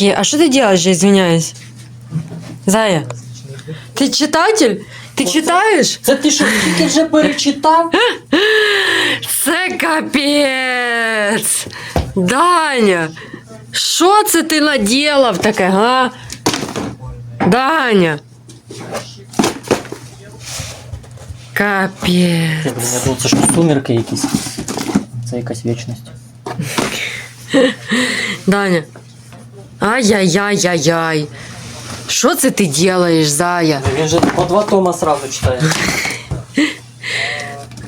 Добренький, а что ты делаешь, я извиняюсь? Зая, ты читатель? Ти читаєш? Це ти що тільки вже перечитав? Це капець! Даня! Що це ти наділав таке, га? Даня! Капець. Я думаю, це що сумерки якісь. Це якась вічність. Даня. Ай-яй-яй-яй-яй. Що це ти делаєш, Зая? Він же по два тома сразу читає.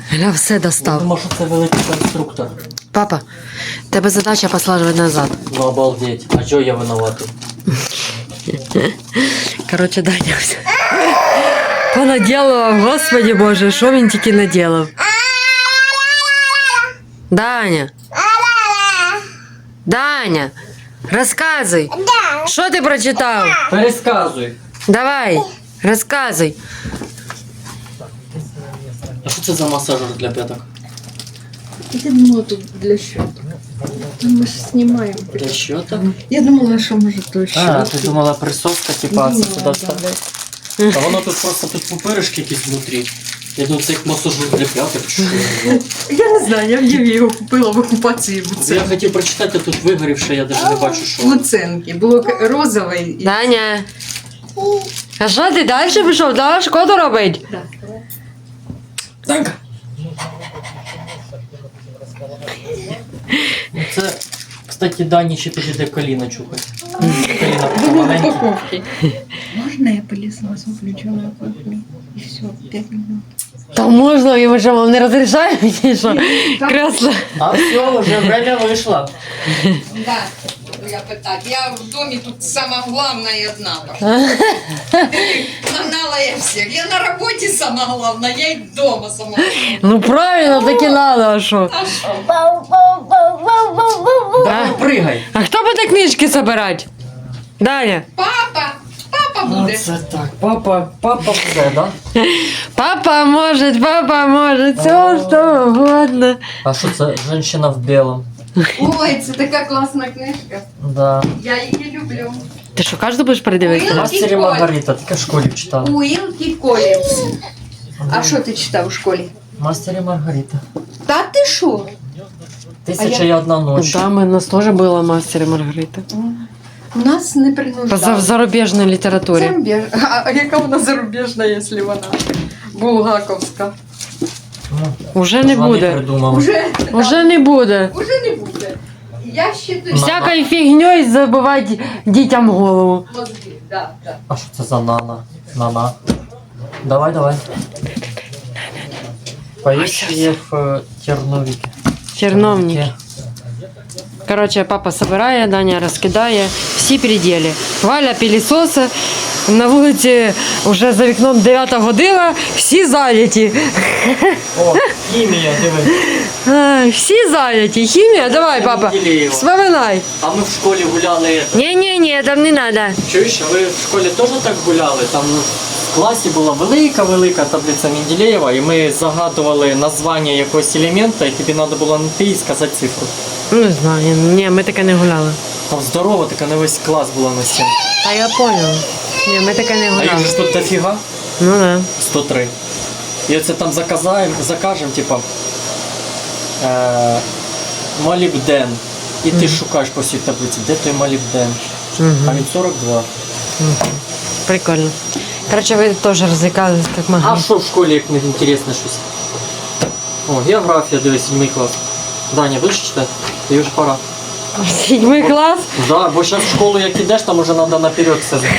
Гля, все Я достав. думав, що це великий конструктор. Папа, тебе задача послаживать назад. Ну обалдеть. А чого я винуватий? Короче, Даня все. Понаделав, господи боже, що він тільки наделав. Даня. Даня, Розказуй. Що ти прочитав? Пересказуй. Давай, розказуй. А що це за масажер для п'яток? Я думала, тут для счета. Мы же снимаем. Для щоток? Я думала, что может то А, счет. ти думала присоска, типа, це Думала, сюди да. вставляє? А воно тут просто тут пупиришки якісь внутрі. Я думаю, це як масажер для п'яток. чи що? Я не знаю, я в Єві його купила в окупації Я Луценки. хотів прочитати, а тут вигорівше, я навіть не бачу, що. В Луценки. Було к- розове і... Даня. А що ти далі пішов? Давай шкоду робить. Да. Данька! Це, кстати, Дані ще підійде коліна чухати. Коліна поки Було в маленькі. упаковці. Можна я пылесос включу на кухні? І все, 5 минут. Та можна, йому що вам не розрішають, чи що? Кресло. А все, вже время вийшло. Да, я питать. Я в доме тут сама главная одна. Нагнала я всех. Я на работе сама главная, я и дома сама. главная. Ну правильно, так і надо, а що? А что? Давай пригай. А хто буде книжки збирати? Даня. Папа, папа Ну, буде. це так. Папа, папа буде, да? Папа может, папа может, все что угодно. А що це? Женщина в білому. Ой, це така класна книжка. Да. Я її люблю. Ти що, кожну будеш передивитися? Мастер і Маргарита, тільки в школі читав. Уілкі Колінс. А що ти читав у школі? Мастер і Маргарита. Та ти що? Тисяча і одна ночь. Да, у нас теж була мастер і Маргарита. У нас не По принуждали. зарубіжній літературі. Зарубіж- А яка вона зарубіжна, якщо вона булгаковська? Уже не буде. придумали. Уже, Уже не буде. Уже не буде. Я ще тоді Всякою фігньою забивати дітям голову. мозги. Да, да. А що це за нана? Нана. Давай, давай. Поїхали в е, Терновіки. Черновник. Короче, папа собирає, Даня розкидає. Всі переділі. Валя пілісоса. На вулиці вже за вікном 9 година, всі зайняті. О, хімія, диви. Всі зайняті. Хімія, давай, папа. Вспоминай. А ми в школі гуляли. Ні-ні-ні, там не надо. Чуєш, а ви в школі теж так гуляли? Там в класі була велика-велика таблиця Менделєєва, і ми загадували названня якогось елемента, і тобі треба було знайти і сказати цифру. Ну, Не знаю, ні, ми таке не гуляли. Там здорово, така на весь клас була на стіні. А я понял. Ні, ми таке не А їх гуляли. же ж тут дофіга. Ну да. 103. І оце там заказаємо, закажемо, типа е, молібден. І ти шукаєш по всій таблиці, де той молібден. А він 42. Прикольно. Короче, ви теж розвлекались, як А могли. що в школі, як не інтересне щось? О, географія, дивись, 7 клас. Даня, будеш читати? Тобі вже пора. Седьмий клас. Да, бо зараз в школу як ідеш, там уже треба наперед все знати.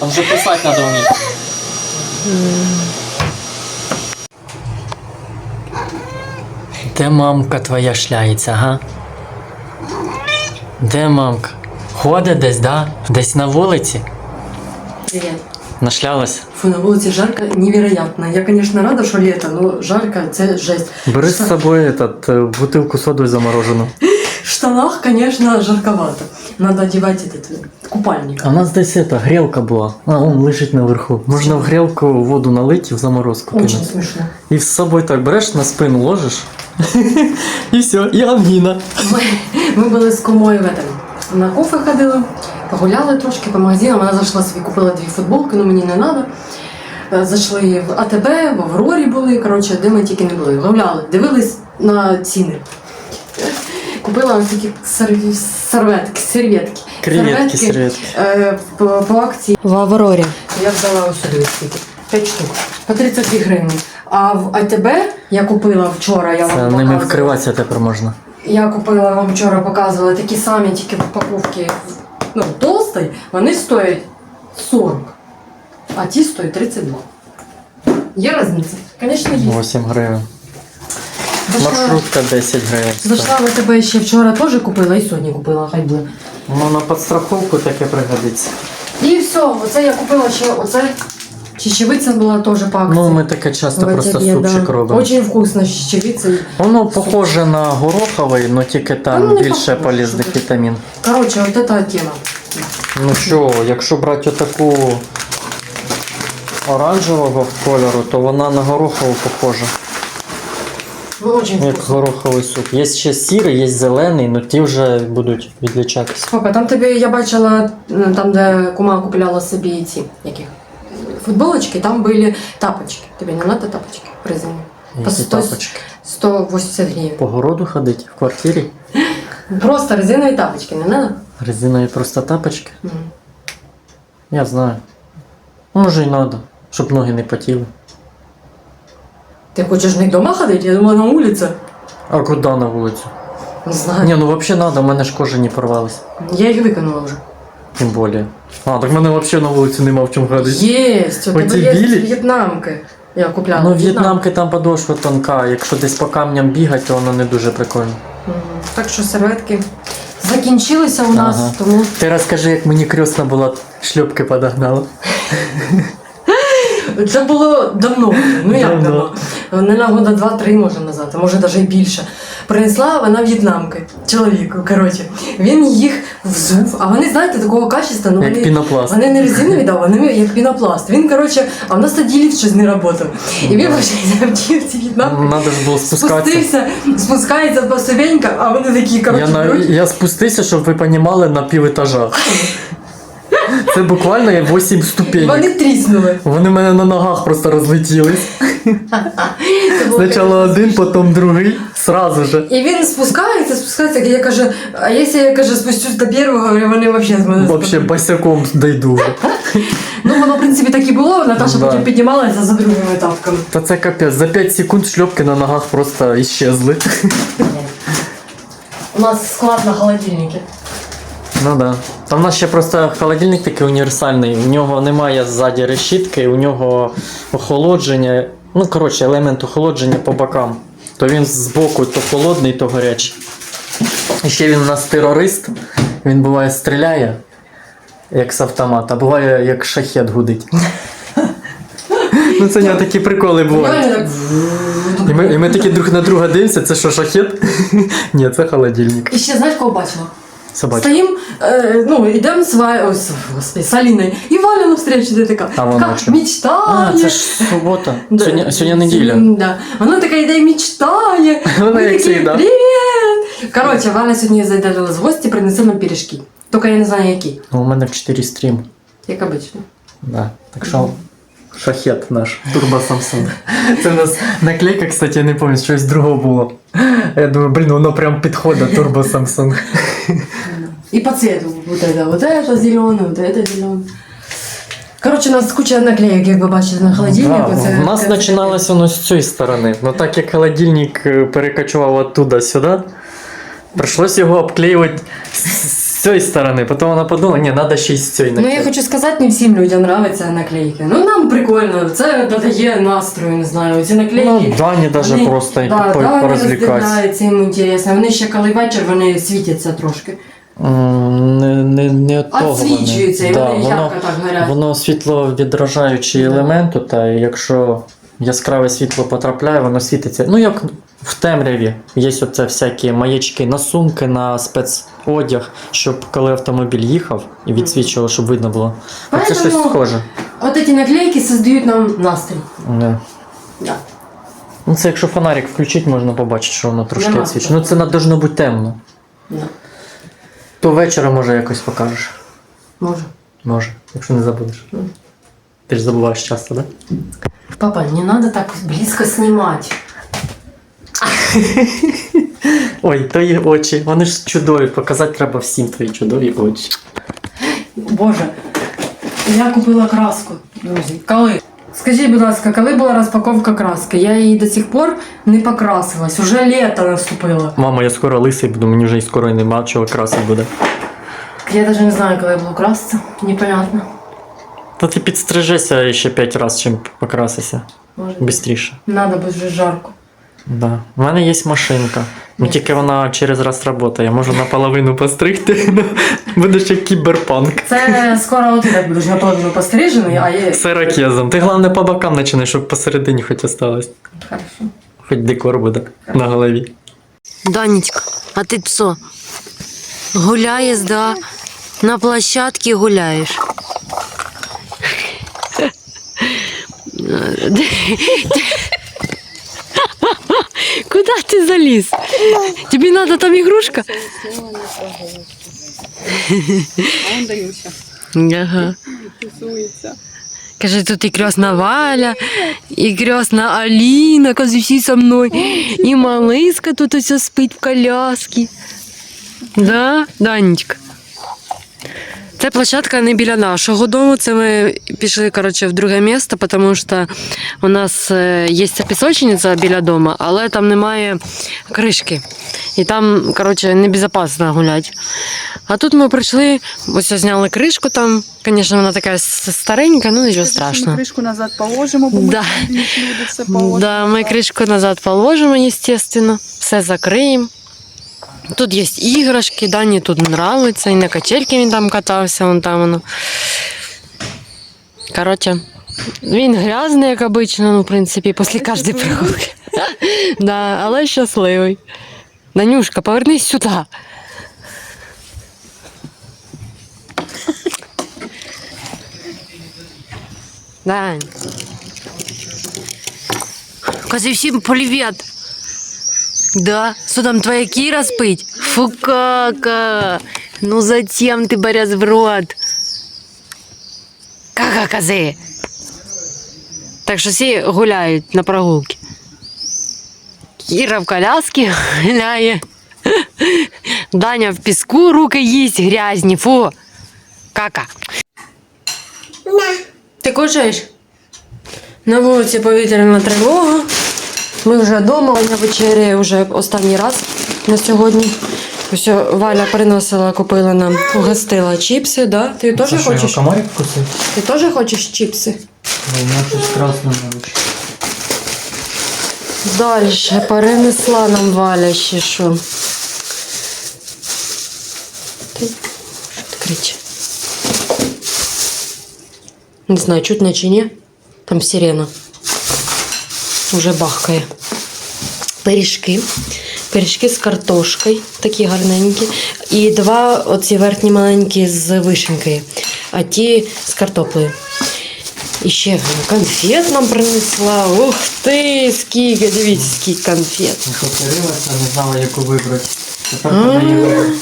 Там вже писати треба вміти. Де мамка твоя шляється, га? Де мамка? Ходить десь, да? Десь на вулиці? Привет. Нашлялась? Фу, на вулиці жарко невероятно. Я, конечно, рада, що лето, но жарко це жесть. Бери з Шта- собою этот, э, бутылку с водой замороженную. В штанах, конечно, жарковато. Надо одевать этот э, купальник. А у нас десь это, грелка була. А, он лежить наверху. Можна в грелку воду налить і в заморозку Очень кинути. смешно. І з собою так береш на спину ложиш. І все, і амніна. Ми, ми були з кумою в этом, на кофе ходили, погуляли трошки по магазинам. Вона зайшла собі, купила дві футболки, ну мені не треба. Зайшли в АТБ, в Аврорі були, коротше, де ми тільки не були. Гуляли, дивились на ціни. Купила ось такі серветки, серветки. Креветки, серветки. е, по, по акції. В Аврорі. Я взяла ось сюди скільки. 5 штук. По 32 гривні. А в АТБ я купила вчора, я Це вам ними показувала. вкриватися тепер можна. Я купила вам вчора показувала такі самі, тільки в упаковці ну, толстий, вони стоять 40, а ті стоять 32. Є різниця? Звісно, є. 8 гривень. Маршрутка 10 гривень. зайшла на тебе ще вчора теж купила і сьогодні купила, хай буде. Ну на підстраховку таке пригодиться. І все, оце я купила ще оце. Чечевиця була теж по акції. Ну ми таке часто В просто АТБ, супчик да. робимо. Очень вкусно чечевицею. Воно похоже на гороховий, але тільки там ну, не більше похоже, полезних вітамін. Коротше, от эта тема. Ну що, якщо брати отаку оранжевого кольору, то вона на горохову похожа. Ну, очень Як вкусно. гороховий суп. Є ще сірий, є зелений, але ті вже будуть відлічатися. Папа, там тобі я бачила, там, де кума купляла собі ці яких футболочки, там були тапочки. Тобі не треба тапочки резині? По 100 тапочки. 180 гривень. По городу ходить в квартирі. Просто резинові тапочки, не треба? Резинові просто тапочки. Я знаю. Може й треба, щоб ноги не потіли. Ти хочеш не вдома ходити? Я думала на вулиці. А куди на вулицю? Не знаю. Ні, ну взагалі треба, в мене ж кожа не порвалась. Я їх виконала вже. Тим більше. А, так в мене взагалі на вулиці нема в чому ходити. Єсть, у тебе є білі? в'єтнамки. Я купляла. Ну, в'єтнамки там подошва тонка, якщо десь по камням бігати, то воно не дуже прикольно. Мгм. Так що серветки закінчилися у нас, Ага. тому Ти розкажи, як мені крісна була, шльопки подогнала. Це було давно. Ну як Давно. Не на года два-три може назад, а може навіть більше. Принесла вона в'єтнамки чоловіку. Коротше, він їх взув, а вони, знаєте, такого качества, ну Як вони, пінопласт. вони не резинові, да, вони як пінопласт. Він, коротше, а в нас тоді ліфт щось не працював. І він вообще взяв ці в'єтнамки. Надо ж було спускатися. Спустився, спускається по ступенькам, а вони такі, Я, коротше, на, я спустився, щоб ви розуміли, на пів етажа. Це буквально є 8 І ступенек. вони тріснули. Вони в мене на ногах просто розлетілись. Спочатку один, потім другий, сразу же. І він спускається, спускається, і я кажу, а якщо я кажу, спустюсь до першого, вони взагалі з мене Вообще босяком дойду. Ну, воно, в принципі, так і було. Наташа Да. потім піднімалася за другими тапками. Та це капець, за 5 секунд шльопки на ногах просто іщезли. У нас склад на холодильнику. Ну да. Там у нас ще просто холодильник такий універсальний. У нього немає ззаді решітки, у нього охолодження. Ну, коротше, елемент охолодження по бокам. То він збоку то холодний, то гарячий. І ще він у нас терорист. Він буває стріляє, як з автомата, а буває як шахет гудить. Ну, це у нього такі приколи бувають. І ми, і ми такі друг на друга дивимося, це що шахет? Ні, це холодильник. І ще знаєш, кого бачила? Собачка. Стоїм, е, ну, йдемо з, Ва... Ой, з, господи, з Аліною. І Валя навстречу, де така. А вона «Как що? мечтає. А, це ж субота. Да. Сьогодні, сьогодні неділя. Да. Вона така йде і мечтає. Вона Ми як такі, завжди. Привіт! Коротше, Валя сьогодні зайдала з гості, принесе нам пиріжки. Тільки я не знаю, які. Ну, у мене в 4 стрім. Як обично. Да. Так що шахет наш. Турбо Samsung. Це у нас наклейка, кстати, я не пам'ятаю, щось другого було. Я думаю, блін, воно прям підходить Турбо Samsung. И по цвету вот это, вот это зеленое, вот это зеленое. Короче, у нас куча наклеек, як ви бачите, на холодильнику. Да, Це- у нас це- починалось воно з цієї сторони. Ну так як холодильник е, перекочував оттуда сюди, прийшлось його обклеювати з з цієї сторони. Потім вона подумала, ні, треба ще й з цієї Ну я хочу сказати, не всім людям нравятся наклейки. Ну нам прикольно, це додає настрою, не знаю. Ці наклейки. Ну, Дані навіть просто да, по- да, вони порозвлікатися. роздивляються, їм інтересно. Вони ще коли вечір вони світяться трошки. М, Не, не, не от того вони. Освічуються, і Да, вони воно, ярко так горять. воно світло відражаючий елемент, та якщо яскраве світло потрапляє, воно світиться. Ну як в темряві. Є оце всякі маячки на сумки, на спецодяг, щоб коли автомобіль їхав і відсвічувало, щоб видно було. Оце щось Поэтому- схоже. От ці наклейки создають нам настрій. Не. Да. Ну це якщо фонарик включити, можна побачити, що воно трошки Нема відсвічує. Ну це не должно бути темно. Да. То вечора може якось покажеш. Може. Може, якщо не забудеш. Ти ж забуваєш часто, так? Да? Папа, не надо так близько знімати. Ой, твої очі, вони ж чудові. Показати треба всім твої чудові очі. Боже, я купила краску, друзі. Коли? Скажіть, будь ласка, коли була розпаковка краски? Я її до сих пор не покрасилась. Уже літо наступило. Мама, я скоро лисий буду, мені вже і скоро і нема чого красити буде. Я навіть не знаю, коли я буду краситися. Непонятно. Та ти підстрижешся ще п'ять разів, чим покрасися. Може, Бистріше. надо, бо вже жарко. Да. У мене є машинка. Ну тільки вона через раз працює. Я можу наполовину постригти. ну, Будеш як кіберпанк. Це скоро от ти будеш наполовину пострижений, а я... З ракезом. Ти головне по бокам починай, щоб посередині хоч осталось. Хорошо. Хоч декор буде на голові. Данечка, а ти що? Гуляєш, да? На площадці гуляєш. Куда ти заліз? Тобі надо там ігрушка? А. Ага. Каже, тут і крестна Валя, і крестна Аліна, каже, всі со мною. І малиска тут ось спить в коляскі. Да, Данечка? Це площадка не біля нашого дому. Це ми пішли коротше, в друге місце, тому що у нас е, є ця пісочниця біля дому, але там немає кришки. І там, коротше, небезпечно гуляти. А тут ми прийшли, ось зняли кришку там. Звісно, вона така старенька, ну нічого Ми страшного. кришку назад положимо, бо ми Да. люди все положимо. Да, ми кришку назад положимо, естественно, все закриємо. Тут є іграшки, Дані тут нравиться, і на качельки він там катався, вон там воно. Коротше, він грязний, як обично, ну, в принципі, після кожної прогулки. Да, але щасливий. Данюшка, повернись сюди. Дань. Кажи всім привіт. Да, что там твоя Кира спить? Фу, кака. Ну зачем ты борясь в рот? Кака, кози. Так що всі гуляють на прогулки. Кіра в коляскі гуляє. Даня в піску руки їсть грязні. Фу. Кака. Ти кушаєш? На вулиці повітряна тривога. Ми вже вдома, Ваня вечеряє вже останній раз на сьогодні. Ось Валя приносила, купила нам, угостила чіпси, да? Ти теж хочеш? комарик вкусив? Ти теж хочеш чіпси? У мене щось красне на. Далі перенесла нам Валя ще що. Ти що? Не знаю, чутно чи ні. Там сирена. Уже бахкає. Пиріжки. Пиріжки з картошкою, такі гарненькі. І два оці верхні маленькі з вишенькою, а ті з картоплею. І ще конфет нам принесла. Ух ти, скільки, дивіться, скільки конфет. Покорилася, не знала, яку вибрати. Тепер вибрати.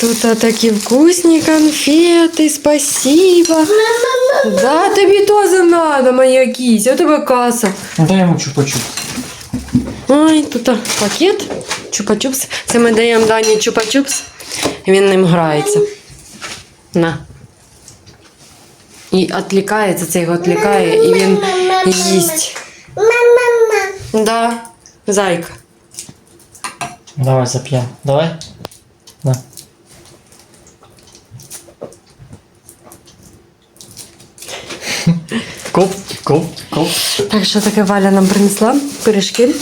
Тут а, такі вкусні конфети, спасибо. Да, тобі теж надо, моя кісь, у тебе каса. Дай йому чупа-чуп. Ой, тут пакет, чупа-чупс. Це ми даємо Дані чупа-чупс, він ним грається. На. І відлікається, це його відлікає, і він їсть. Да, зайка. Давай зап'ємо. Давай. На. Коп, коп. Так що таке Валя нам принесла пиріжки.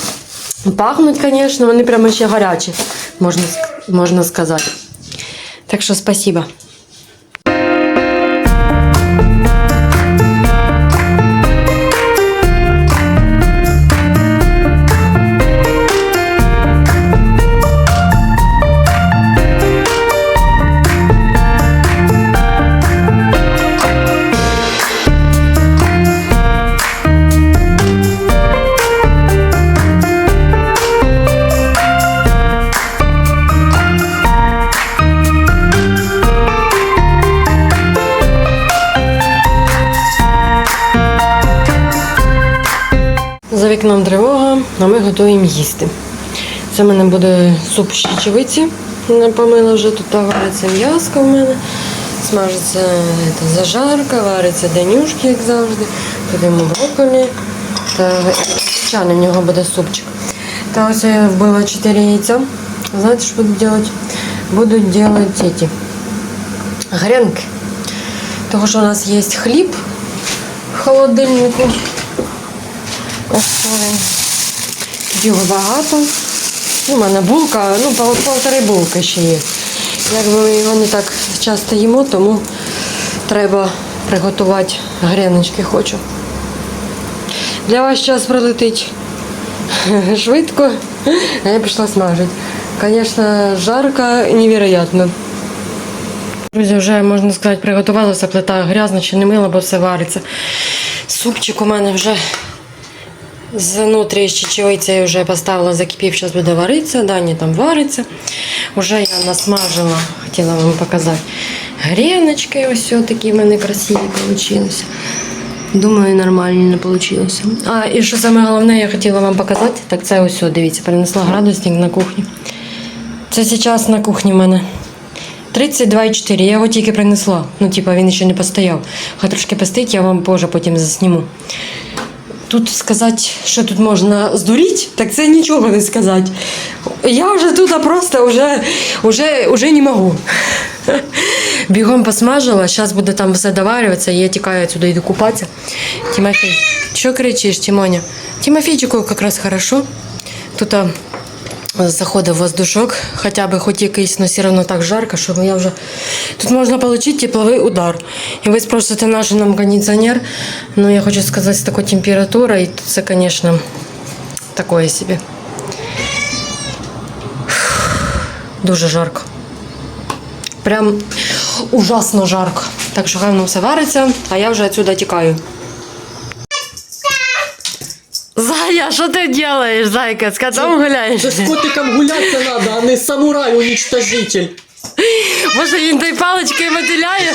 Пахнуть, звісно, вони прямо ще гарячі, можна, можна сказати. Так що спасибо. Вікном тривога, а ми готуємо їсти. Це в мене буде суп з чечевиці. Не помила вже тут вариться м'яско в мене. Смажиться це, зажарка, вариться денюшки, як завжди. Тут брокколі. Та чайний в нього буде супчик. Та ось я вбила 4 яйця. Знаєте, що буду робити? Буду робити ці гренки. Тому що у нас є хліб в холодильнику. Він. Його багато. У мене булка, ну, пол- полтори булки ще є. Якби ми його не так часто їмо, тому треба приготувати греночки хочу. Для вас час пролетить швидко, а я пішла смажити. Звісно, жарко невероятно. Друзі, вже можна сказати, приготувалася, плита грязна, ще не мила, бо все вариться. Супчик у мене вже Знутрі з я вже поставила закипів, зараз буде варитися, Дані там вариться. Уже я насмажила, хотіла вам показати. Гріночки ось такі в мене красиві вийшли. Думаю, нормально не вийшло. А, і що саме головне, я хотіла вам показати, так це ось, дивіться, перенесла градусник на кухню. Це зараз на кухні в мене. 32,4. Я його тільки принесла. Ну, типа, він ще не постояв. Хай трошки постить, я вам позже потім засніму. Тут сказати, що тут можна здуріти, так це нічого не сказати. Я вже тут просто вже, вже, вже не можу. Бігом посмажила, зараз буде там все доварюватися, я тікаю сюди йду купатися. Тимофій, що кричиш, Тимоня? Тимофійчику якраз хорошо. Тут заходив воздушок, хоча б хоч якийсь, але все одно так жарко, що я вже. Тут можна отримати тепловий удар. І ви спросите, наш нам кондиціонер. Ну, я хочу сказати, з такою температурою, це, звісно, такое собі. Дуже жарко. Прям ужасно жарко. Так що хай воно все вариться, а я вже відсюди тікаю. Зая, що ти робиш, зайка? З котом гуляєш? Це з котиком гулятися треба, а не самурай уничтожитель. Може він той паличкою мотиляє?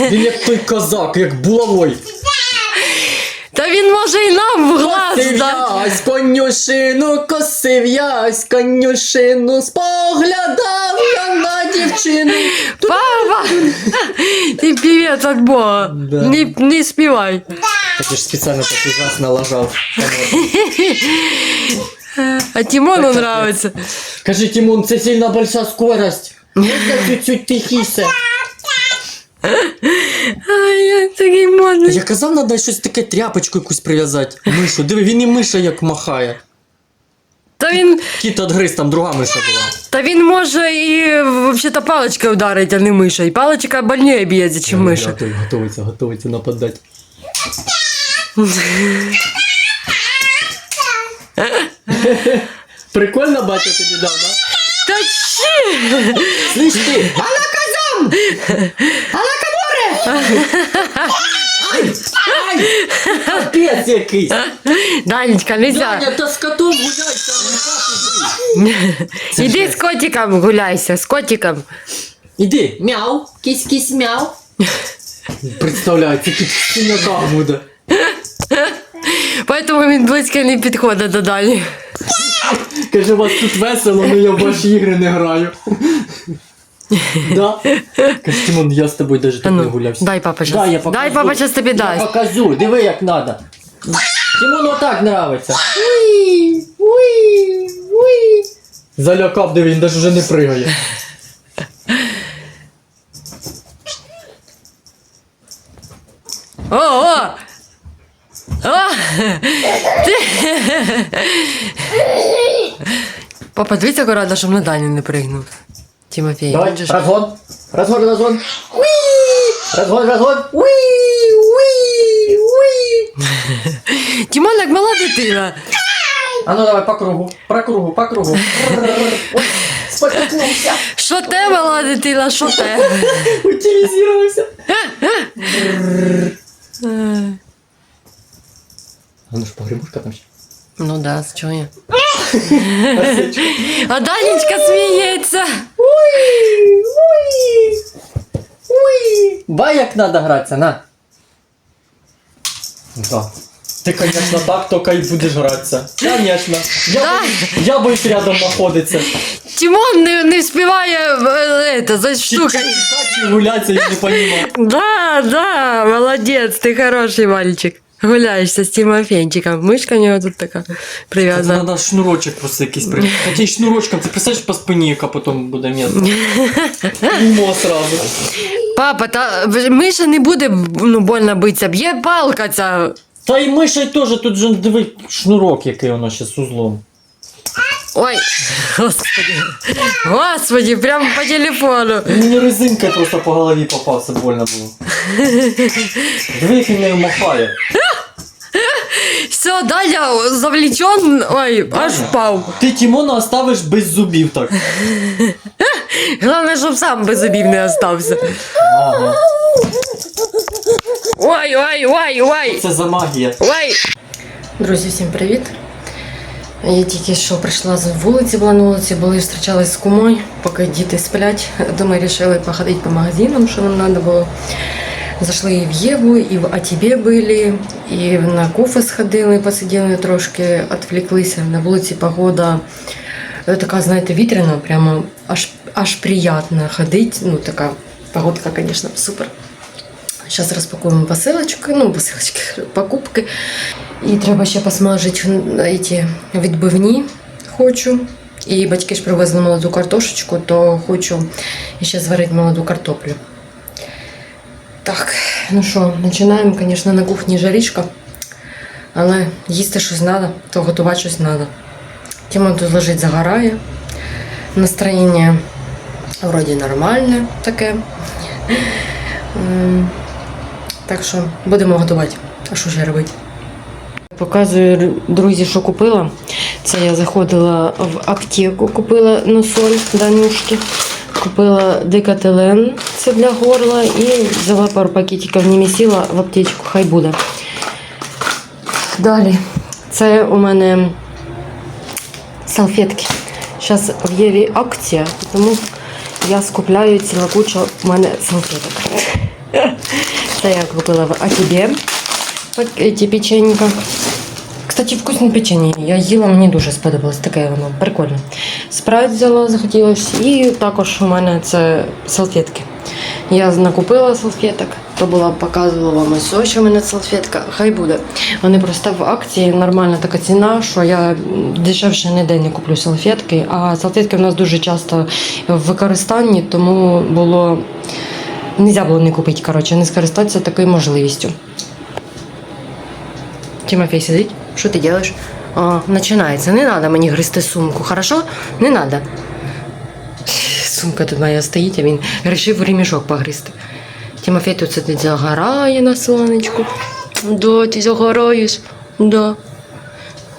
Він як той козак, як булавой. Та він може і нам в глаз Косив дати. ясь конюшину, косив ясь конюшину, споглядав я на дівчину. Папа! Ти півець від Бога. Да. Не, не співай. Так я ж спеціально так ужасно лажав. А Тимону нравиться. Кажи, Тимон, це сильно большая скорость. Можна чуть-чуть тихіше. Ай, я такий модний. Я казав, треба щось таке тряпочку якусь прив'язати. Мишу, диви, він і миша як махає. Та він, Кіт отгриз, там друга миша була. та він може і взагалі паличкою ударить, а не миша. І паличка больніше б'ється, ніж миша. Готовий, готується, готується нападати. Прикольно батя тобі дав, да? Та чи? Слышь ти! Ала казам! Ай! Ай! Капець якийсь! Данечка, нельзя. Даня, та з котом не так Іди з котиком гуляйся, з котиком. Іди, мяу, кісь-кісь мяу. Представляю, це тут в синяках буде. Поэтому він близько не підходить до Дані. Каже, у вас тут весело, але я в ваші ігри не граю. Да? Каже, я з тобою навіть А тут не ну, гулявся. дай папа щас. Да, я покажу. Дай папа щас тобі я дасть. покажу, диви як надо. Тимону отак нравиться. Уй, уй, уй. Залякав, диви, він навіть вже не пригає. О, о! О! Ти... Папа, дивіться акуратно, щоб на Дані не пригнув. Тимофій. Давай, бачиш? разгон. Разгон, разгон. Уй! Разгон, разгон. Уй, уй, уй. Тимон, як мала дитина. А ну давай по кругу, по кругу, по кругу. Ой, Споткнувся. Що те, мала дитина, що те? Утилізувався. А ну ж погребушка там ще. Ну да, з чого я? А Данечка сміється. Уй, уй, уй. Бай, як надо гратися, на. Да. Ти, звісно, так, тільки і будеш гратися. Звісно. Я, Да. бо- я боюсь рядом знаходиться. Тимон не, не співає е, это, за штукой. Чи гуляться, я не розумію. Да, да, молодец, ты хороший мальчик. Гуляешься з Тимофенчиком. Мишка у нього тут така привязана. Треба шнурочок просто якийсь при. Хоча й шнурочком, ти представляєш по спині, яка потім буде м'ясо. Умо сразу. Папа, та миша не буде ну, больно битися, б'є палка ця. Та й мишей теж, тут же диви шнурок, який воно ще з узлом. Ой, господи. Господи, прямо по телефону. Мені резинкою просто по голові попав, це больно було. Диви, як він нею махає. Все, Даня завлечен, ой, аж впав. Ти Тімона оставиш без зубів так. Головне, щоб сам без зубів не остався. Ага. Ой, ой, ой, ой. Це за магія. Ой! Друзі, всім привіт! Я тільки що прийшла з вулиці, була на вулиці, були зустрічалися з кумою, поки діти сплять. Думаю, вирішили походити по магазинам, що нам треба було. Зайшли і в Єву, і в АТБ були, і на куфе сходили, посиділи трошки, відвлеклися. На вулиці погода е, така, знаєте, вітряна, прямо аж, аж приємно ходити. Ну, така погодка, звісно, супер. Зараз розпакуємо посилочки, ну, посилочки, покупки. І треба ще посмажити ці відбивні хочу. І батьки ж привезли молоду картошечку, то хочу ще зварити молоду картоплю. Так, ну що, починаємо, звісно, на кухні жарішка. Але їсти щось треба, то готувати щось треба. Тіма тут лежить, загорає. Настроєння вроді нормальне таке. Так що будемо готувати. А що ж робити? Показую, друзі, що купила. Це я заходила в аптеку, купила на соль Данюшки. Купила декателен, це для горла, і взяла пару пакетиків немісіла в аптечку, хай буде. Далі, це у мене салфетки. Зараз в Єві акція, тому я скупляю ціла куча у мене салфеток. Це я купила в АТБ пакеті печенька. Кстати, вкусне печення. Я їла, мені дуже сподобалось. Таке воно прикольне. Спрайт взяла, захотілося. І також у мене це салфетки. Я накупила салфеток, то була показувала вам ось що в мене салфетка. Хай буде. Вони просто в акції нормальна така ціна, що я дешевше ніде не куплю салфетки. А салфетки в нас дуже часто в використанні, тому було Нельзя було не купити, коротше, не скористатися такою можливістю. Тимофей сидить. Що ти робиш? А, починається. Не треба мені гризти сумку, хорошо? Не треба. Сумка тут моя стоїть, а він вирішив ремішок погризти. Тимофей тут сидить, загорає на сонечку. Да, ти загораєш. Да.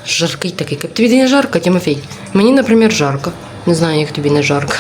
Жаркий такий. Тобі не жарко, Тимофей? Мені, наприклад, жарко. Не знаю, як тобі не жарко.